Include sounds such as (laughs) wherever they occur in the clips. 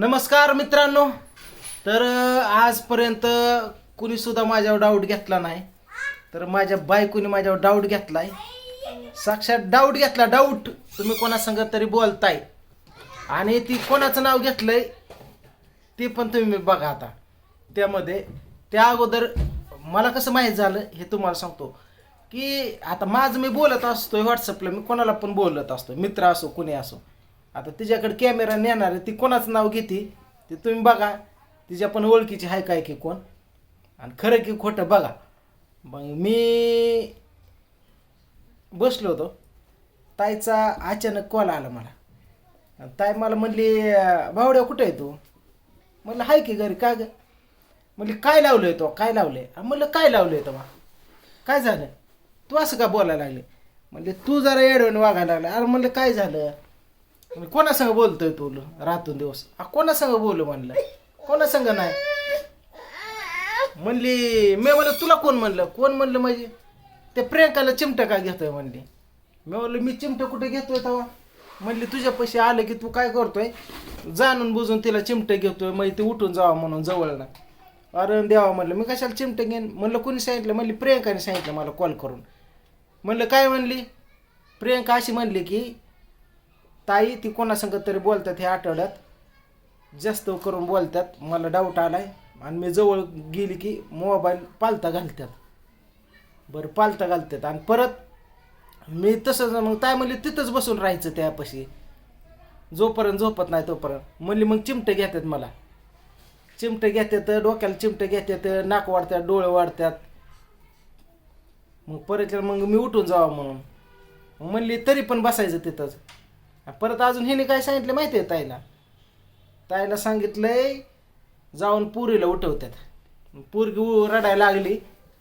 नमस्कार मित्रांनो. तर आजपर्यंत कुणी सुद्धा माझ्यावर डाऊट घेतला नाही. तर माझ्या बायकोने माझ्यावर डाऊट घेतलाय. साक्षात डाऊट घेतला. डाऊट तुम्ही कोणासंग तरी बोलताय. आणि ती कोणाचं नाव घेतलंय ते पण तुम्ही बघा आता. त्यामध्ये त्या अगोदर मला कसं माहीत झालं हे तुम्हाला सांगतो. की आता माझं मी बोलत असतोय व्हॉट्सअपला मी कोणाला पण बोलत असतो मित्र असो कुणी असो. आता तिच्याकडे कॅमेरा नेणार आहे ती कोणाचं नाव घेते ते तुम्ही बघा. तिच्या पण ओळखीची आहे काय की कोण. आणि खरं की खोटं बघा. मग मी बसलो होतो. ताईचा अचानक कॉल आला मला. आणि ताई मला म्हणली भावड्या कुठे आहे तू? म्हणलं हाय की घरी काय ग? म्हणली काय लावलंय तो? काय लावलंय? आहे म्हणलं काय लावलंय तेव्हा काय झालं? तू असं का बोलायला लागले? म्हणले तू जरा येडवून वागायला लागला. अरे म्हणलं काय झालं? म्हणलं, कोणासंग बोलतोय तू रातून दिवस? आ, कोणासंग बोलू म्हणलं? कोणासंग नाही? म्हणली मी म्हणलं तुला कोण म्हणलं? कोण म्हणलं म्हणजे? ते प्रियंकाला चिमटं का घेतोय म्हणली? मी म्हणलं मी चिमटं कुठे घेतोय तेव्हा म्हणली तुझ्या पैसे आले की तू काय करतोय? जाणून बुजून तिला चिमटं घेतोय मग ती उठून जावा म्हणून जवळ ना. अरे देवा म्हणलं मी कशाला चिमटं घेईन? म्हणलं कोणी सांगितलं? म्हणली प्रियंकाने सांगितलं मला कॉल करून. म्हणलं काय म्हणली? प्रियंका अशी म्हणली की ताई ती कोणासंग तरी बोलतात हे आठवड्यात? जास्त करून बोलतात. मला डाऊट आलाय. आणि मी जवळ गेली की मोबाईल पालता घालतात. बरं पालता घालतात. आणि परत मी तसंच मग ताई म्हणली तिथंच बसून राहायचं त्यापाशी. जोपर्यंत झोपत नाही तोपर्यंत. म्हणली मग चिमटे घेतात मला. चिमटे घेतात डोक्याला चिमटे घेतात नाक वाढतात डोळे वाढतात. मग परत मग मी उठून जावा म्हणून. मग म्हणली तरी पण बसायचं तिथंच. परत अजून हिने काय सांगितलं माहिती आहे ताईला? ताईला सांगितलंय जाऊन पुरीला उठवतात. पोरगी उ- रडायला लागली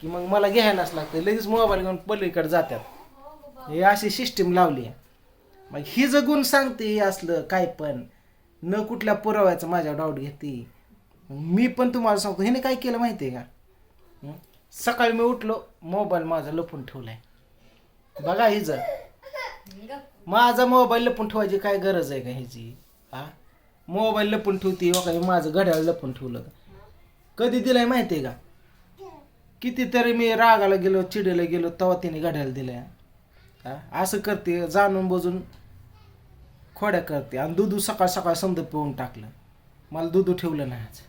की मग मला घ्यायलाच लागतं लगेच मोबाईल घेऊन पलीकडे जातात. हे अशी सिस्टीम लावली आहे. मग ही जर गुण सांगते हे असलं काय पण न कुठल्या पुराव्याचं माझ्या डाऊट घेते. मी पण तुम्हाला सांगतो हिने काय केलं माहिती आहे का सकाळी मी उठलो मोबाईल माझा लपून ठेवलाय. बघा हिज माझा मोबाईल लपून ठेवायची काय गरज आहे का ह्याची? हा? मोबाईल लपून ठेवते हो माझं घड्याळ लपून ठेवलं कधी दिलंय माहिती आहे का? कितीतरी मी रागाला गेलो चिडेला गेलो तेव्हा तिने घड्याळ दिलंय. हा? असं करते जाणून बुजून खोड्या करते आणि दूध सकाळ सकाळ समजा पिऊन टाकलं. मला दूध ठेवलं नाही आज.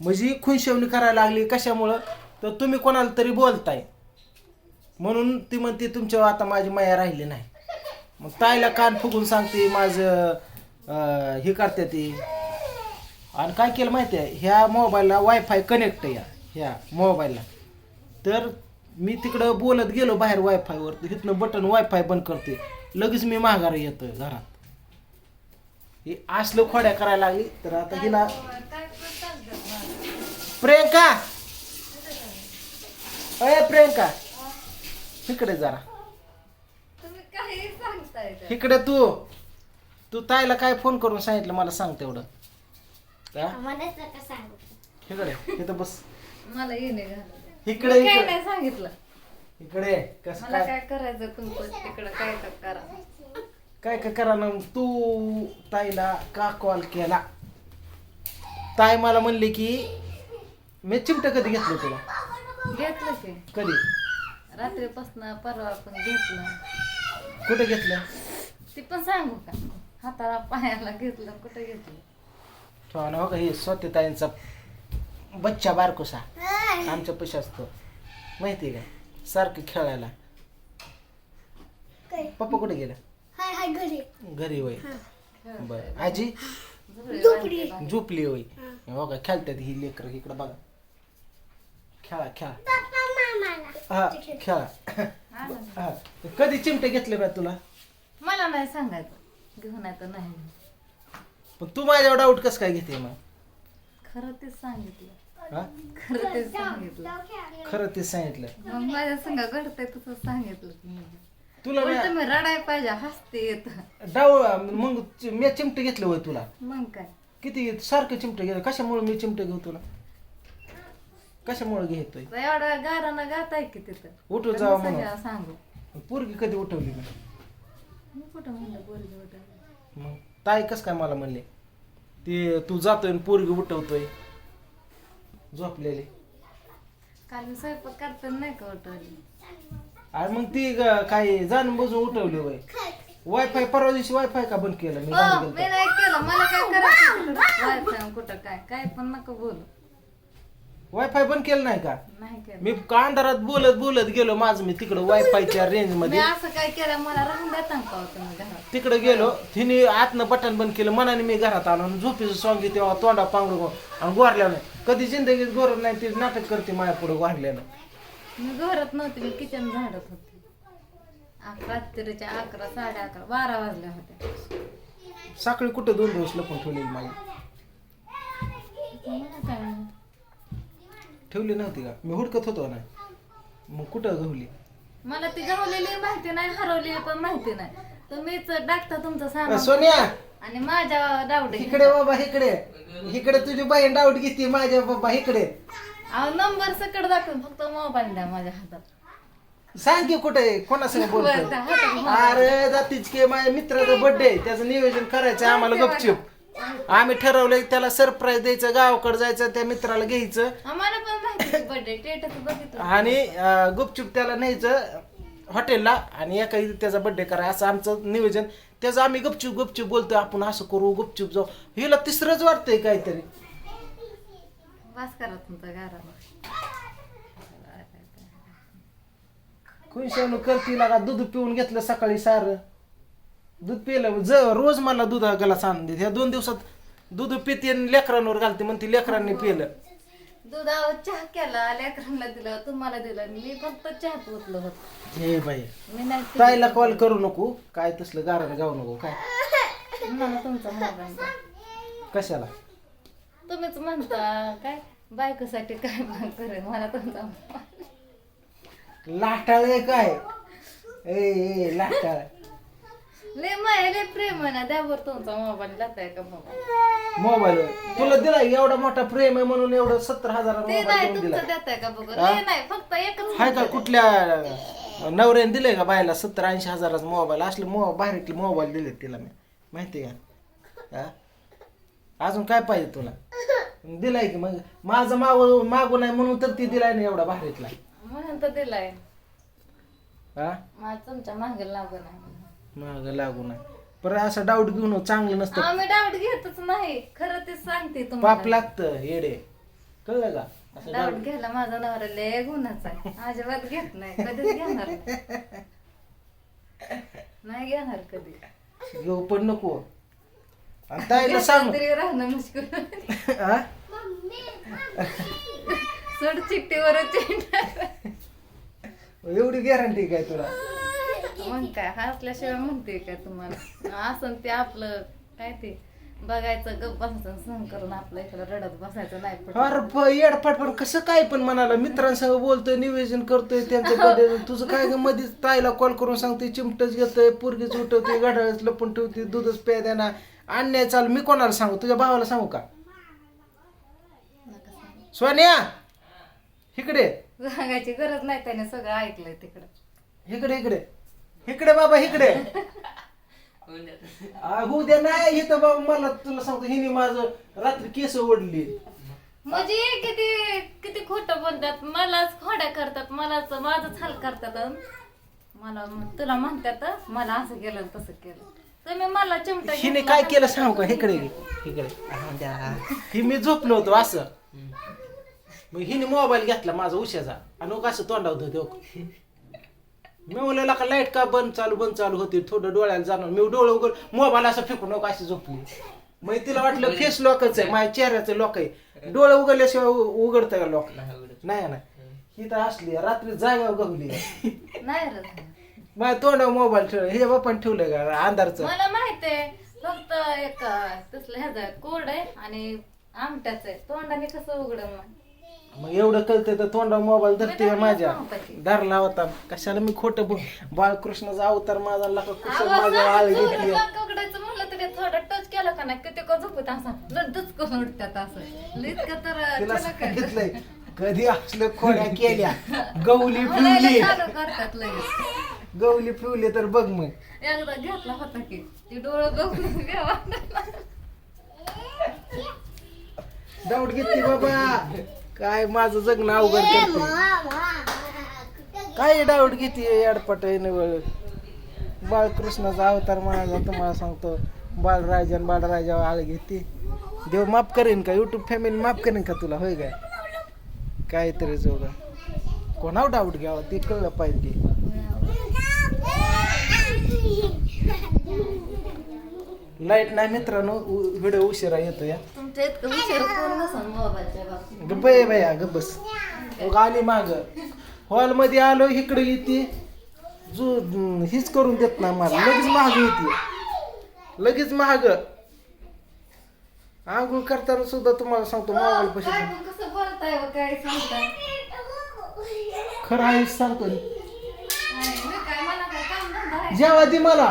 म्हणजे खुनशेवणी करायला लागली कशामुळं? तर तुम्ही कोणाला तरी बोलताय. म्हणून ती म्हणते तुमच्यावर आता माझी माया राहिली नाही. मग ताईला कान फुगून सांगते माझं अं, हे करते ती. आणि काय केलं माहिती आहे ह्या मोबाईलला वायफाय कनेक्ट आहे या ह्या मोबाईलला. तर मी तिकडं बोलत गेलो बाहेर वायफायवर तिथनं बटन वायफाय बंद करते. लगेच मी माघारी येतं घरात. हे असलं खोड्या करायला लागली तर आता हिला प्रियंका! अय प्रियंका! इकडे जरा. काही. इकडे तू तू ताईला काय फोन करून सांगितलं मला सांग तेवढं. हा? मलाच नका सांगू. इकडे इथं बस. मला येणे इकडे काय इकडे. नाही सांगितलं. इकडे कसं मला काय? काय करायचं तुमचं तिकडं काय तर करा. काय काय करा ना तू ताईला का कॉल केला? ताई मला म्हणली की मी चिमट कधी घेतलं तुला? घेतलं की. कधी? रात्रीपासून परवा पण घेतलं. कुठे घेतलं? ती पण सांगू का? हाताला पायाला घेतलं कुठं घेतलं? ना हो का हे स्वतः ताईंचा बच्चा बारकोसा. आमच्या पैसे असतो. माहिती आहे का? सारखं खेळायला. काय? पप्पा कुठे गेला? हाय हाय घरी. घरी वय बर. आजी? झोपडी झोपली. होय. हो. का खेळतात ही लेकर इकडं बघा. खेळा खेळा. पप्पा मामाला. हा खेळा. हा कधी चिमटे घेतले बा तुला? मला नाही सांगायचं. घेऊन येतं नाही पण तू माझ्यावर डाऊट कसं काय घेते मग? खरं तेच सांगितलं. हा? खरं तेच सांगितलं. खरं तेच सांगितलं. मग माझ्या संग घडतंय तसं सांगितलं. तुला पण मी- तुम्ही रडाय पाहिजे हसते येत. डाव मग मी चिमटे घेतले होय तुला. मग काय? किती सारखं चिमटे घेतो. कशामुळे मी चिमटे घेऊ तुला? कशामुळे घेतोय? एवढ्या गारानं गाताय की तिथं. उठून जावं म्हणून. सगळ्याला सांगू. पोरगी कधी उठवली मी मी कुठं म्हणलं पोरगी उठायला मग? ताई कस काय मला म्हणले? ते तू जातोय आणि पोरगी उठवतोय. झोपलेली. काल मी स्वयंपाक करताना नाही का उठवली? आणि मग ती ग- काय जाणून बुजून उठवली वय वायफाय परवा दिवशी वायफाय का बंद केलं? मी हो गेलतो. नाही केलं. मला काय करायचं वायफाय कुठं काय? काय पण नको बोलू. वायफाय बंद केलं नाही का? नाही केलं. मी का अंधारात बोलत बोलत गेलो माझं मी तिकडं वायफायच्या रेंज मी मध्ये. असं काय केलं मला राहून देता का हो तुम्ही घरात. तिकडे गेलो तिने आतनं बटन बंद केलं मनाने मी घरात आलो आणि झोपीचं सॉंग तेव्हा तोंडा पांघरू आणि गोरल्यानं कधी जिंदगीत गोर नाही ते नाटक करते माझ्या पुढे गोरल्यानं मी घरात नव्हते मी किचन झाडत होते. अकरा रात्रीच्या अकरा साडे अकरा बारा वाजल्या होत्या. साखळी कुठं दोन दिवस लपून ठेवली माझी. मला काय. ठेवली नव्हती का? मी हुडकत होतो ना. मग कुठं गवली मला ती गवलेली माहिती नाही हरवलेली पण माहिती नाही. तुम्हीच टाकता तुमचं अ, सामान सोनिया! आणि माझ्या डावडे. इकडे बाबा इकडे. इकडे तुझी बहीण डाऊट घेते माझ्या बाबा इकडे. अहो नंबर सकट दाखवून फक्त मोबाईल द्या माझ्या हातात. सांग की कुठे कोणासंग बरं, बोलतो हातात. अरे जातीच की माझ्या मित्राचा बर्थडे त्याचं नियोजन करायचं आम्हाला गपचूप. आम्ही ठरवलं त्याला सरप्राईज द्यायचं गावाकडे जायचं त्या मित्राला घ्यायचं. आम्हाला पण माहिती बर्थडे टेटच बघितलं. आणि अं, गुपचूप त्याला न्यायचं हॉटेलला आणि एका इथे त्याचा बर्थडे करायचा असं आमचं नियोजन. त्याचं आम्ही गपचूप गपचूप बोलतोय आपण असं करू गुपचूप जाऊ. हिला तिसरंच वाटतंय काहीतरी. वास करा तुमचा घराला. खुशानं करती लागा दूध पिऊन घेतलं सकाळी सार. दूध पिलं ज रोज मला दूध गलास आणून देते. ह्या दोन दिवसात दूध पिते आणि लेकरांवर घालते म्हणते लेकरांनी पिलं. दुधावर चहा केला लेकरांना दिला तुम्हाला दिला. मी फक्त चहात ओतलं होत. हे बाई मी नाही पिलं. ताईला कॉल करू नको. काय तसलं गारण गाऊ नको काय? मला तुमचा मोबाईल द्या. कशाला? तुम्हीच म्हणता काय? बायकोसाठी काय पण करेन मला तुमचा मोबाईल लाटाळ आहे काय? ए ए लाटाळ. लय माया लय प्रेम आहे ना द्यावर तुमचा मोबाईल जाताय का मोबाईल. मोबाईल? तुला दिला एवढा मोठा प्रेम आहे म्हणून एवढं सत्तर हजार ते मोबाईल नाही देऊन दिला. तुमचं देताय का बघू? लय नाही फक्त एकच हाय का कुठल्या नवऱ्याने दिले का बायला सत्तर ऐंशी हजाराचा मोबाईल? असले मो बाहेरले मोबाईल दिले तिला मी. माहिती का? हा? अजून काय पाहिजे तुला? दिलाय की मग. माझं मागू मागू नाही म्हणून तर ती दिलाय ना एवढा बाहेरीतला. म्हणून तर दिलाय. हा? मला तुमच्या मागे लागू नाही माग लागू नाही पर असं डाऊट घेऊन चांगलं नसतं. आम्ही डाऊट घेतच नाही. खरं ते सांगते पाप तुम्हाला लागतं येडे. कळलं का? असं डाऊट घ्यायला माझा नवरा लय गुन्हाचा आहे. अजिबात घेत नाही. कधीच घेणार नाही. नाही घेणार कधी. घेऊ पण नको. आणि ताईला सांग. तरी राहणं मुश्किल हा? सोड चिठ्ठीवरच एवढी गॅरंटी काय तुला? मग काय हसल्याशिवाय म्हणते काय तुम्हाला? असं ते आपलं काय ते? बघायचं गप बसायचं सहन करून आपलं इकडं रडत बसायचं नाही पटत. अरे प- येडपाट पण कसं काय पण म्हणाला मित्रांसंग बोलतोय निवेदन करतोय त्यांचं birthday. तुझं काय ग मध्येच ताईला कॉल करून सांगतोय चिमटच घेतोय पोरगीच उठवते गाड्याच लपून ठेवते दूधच प्या देणार अन्याय चालू मी कोणाला सांगू? तुझ्या भावाला सांगू का? नका सांगू. सोन्या! इकडे सांगायची गरज नाही त्याने सगळं ऐकलंय तिकडं. इकडे इकडे. इकडे बाबा इकडे. आ, उद्या नाही इथं बाबा मला तुला सांगतो हिने माझं रात्री केस ओढली. म्हणजे किती किती खोटं बोलतात. मलाच खोड्या करतात मलाच माझंच हाल करतात. अन मला तुला म्हणतात मला असं केलं तसं केलं. तुम्ही मला चिमटा हिने काय केलं सांगू का? इकडे. इकडे. आ, द्या. ही मी झोपलो होतो असं. मग हिने मोबाईल घेतला माझा उशाचा. आणि मग असं तोंडावत होते. मी म्हणलं का लाइट का बंद चालू बंद चालू होती? थोडं डोळ्याला जाणार मी डोळे उघड मोबाईल असं फेकून नको अशी झोपली मग तिला वाटलं फेस लॉकच आहे माझ्या चेहऱ्याचं लॉक आहे. डोळे उघडल्याशिवाय उघडतं का लॉक नाही ना ही तर असली रात्री जागा गवली नाही रे माझ्या तोंडावर मोबाईल ठेवलं हे बापान ठेवलं का अंधारचं? मला माहीत आहे फक्त एक तसलं ह्याचं कोड आहे आणि आमट्याच आहे. तोंडाने कसं उघडं मग? मग एवढं कळतंय तर तोंडावर मोबाईल धरते मी माझ्या. की. धरला होता. कशाला मी खोटं बोल बाळकृष्णाचा अवतार माझा लका कुशल आवाज माझ्या आळ घेतली म्हणलं तरी थोडं टच केलं का नाही? किती का झोपत असं लड्डूच करून उठतात असं. इतकं तर (laughs) तिला. सांगितलंय कधी असलं खोड्या (laughs) केल्या गवली चालू करतात लगेच. गवली फिवली तर बघ मग. एकदा घेतला होता की ती डोळं बघून घ्यावा डाऊट घेतली बाबा. काय माझं जगणं अवघड करते काय डाऊट घेते अडपट बाळकृष्णाचा अवतार माझा तुम्हाला सांगतो बाळराजा आणि बाळराजा आळ घेते. देव माफ करेन का? युट्यूब फॅमिली माफ करेन का तुला? होय काय? काहीतरी जोगा. कोणावर डाऊट घ्यावा? ते कळलं पाहिजे. लाइट नाही मित्रांनो व्हिडिओ उशिरा येतो या तुमच्या इतकं हुशार कोण नसन मोबाईलच्या बाबतीत? गप्प ये बाया गप्प बस. मग आली माग. हॉलमध्ये आलो इकडे येते. जो हीच करून देत ना मला. लगेच महाग येते. लगेच महाग आंघोळ करताना सुद्धा तुम्हाला सांगतो मोबाईल काय पैसे पण कसं बोलताय व काय सांगताय? खरं आहे सांगतो नाही, मी काय मला काय काम धंदा आहे? जेवा दे मला?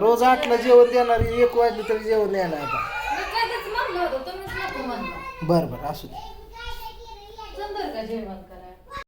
रोज आठला जेवण देणार एक वाजले तरी जेवण देणार आता. मी काय तेच म्हणलं होतं तुम्हीच नको म्हणलं. बरं बरं असू दे. बरं का जेवण कर?